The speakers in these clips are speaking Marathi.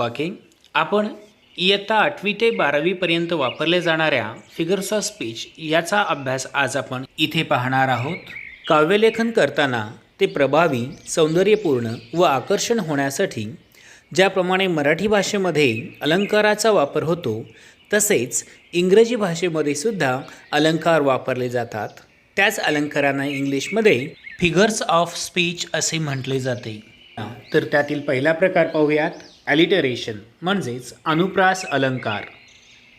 बाकी आपण इयत्ता आठवी ते बारावीपर्यंत वापरल्या जाणाऱ्या फिगर्स ऑफ स्पीच याचा अभ्यास आज आपण इथे पाहणार आहोत. काव्यलेखन करताना ते प्रभावी सौंदर्यपूर्ण व आकर्षण होण्यासाठी ज्याप्रमाणे मराठी भाषेमध्ये अलंकाराचा वापर होतो तसेच इंग्रजी भाषेमध्ये सुद्धा अलंकार वापरले जातात. त्याच अलंकारांना इंग्लिशमध्ये फिगर्स ऑफ स्पीच असे म्हटले जाते. तर त्यातील पहिला प्रकार पाहूयात. ॲलिटरेशन म्हणजेच अनुप्रास अलंकार.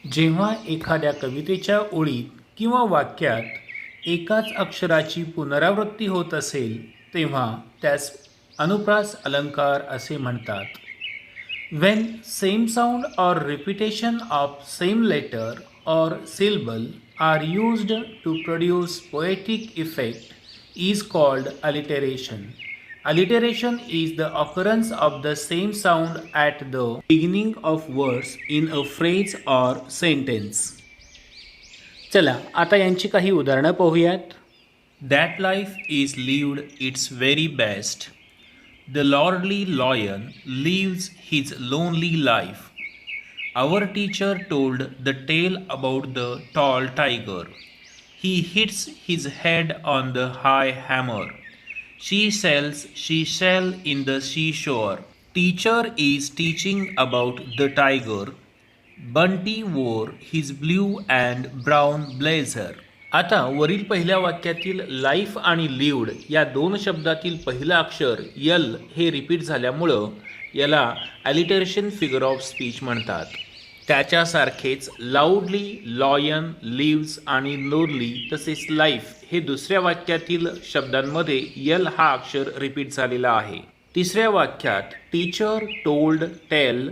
जेव्हा एखाद्या कवितेच्या ओळीत किंवा वाक्यात एकाच अक्षराची पुनरावृत्ती होत असेल तेव्हा त्यास अनुप्रास अलंकार असे म्हणतात. When same sound or repetition of same letter or syllable are used to produce poetic effect is called alliteration Alliteration is the occurrence of the same sound at the beginning of words in a phrase or sentence. चला आता यांची काही उदाहरणं पाहूयात that life is lived its very best The lordly lion lives his lonely life. Our teacher told the tale about the tall tiger. He hits his head on the high hammer. She sells she shell in the seashore. Teacher is teaching about the tiger. Bunty wore his blue and brown blazer. आता वरील पहिल्या वाक्यातील लाईफ आणि लिव्ड या दोन शब्दातील पहिलं अक्षर यल हे रिपीट झाल्यामुळं याला ॲलिटरेशन फिगर ऑफ स्पीच म्हणतात त्याच्यासारखेच लाऊडली लॉयन लिव्ज आणि लोरली तसेच लाईफ हे दुसऱ्या वाक्यातील शब्दांमध्ये यल हा अक्षर रिपीट झालेला आहे. तिसऱ्या वाक्यात टीचर टोल्ड टेल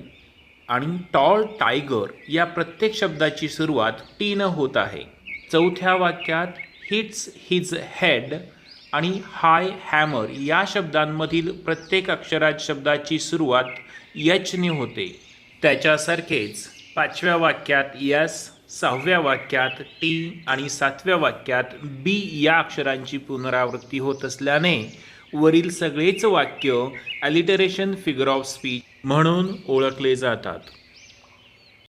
आणि टॉल टायगर या प्रत्येक शब्दाची सुरुवात टीनं होत आहे. चौथ्या वाक्यात हिट्स हिज हेड आणि हाय हॅमर या शब्दांमधील प्रत्येक अक्षरात शब्दाची सुरुवात यचने होते. त्याच्यासारखेच पाचव्या वाक्यात यस सहाव्या वाक्यात टी आणि सातव्या वाक्यात बी या अक्षरांची पुनरावृत्ती होत असल्याने वरील सगळेच वाक्य ॲलिटरेशन फिगर ऑफ स्पीच म्हणून ओळखले जातात.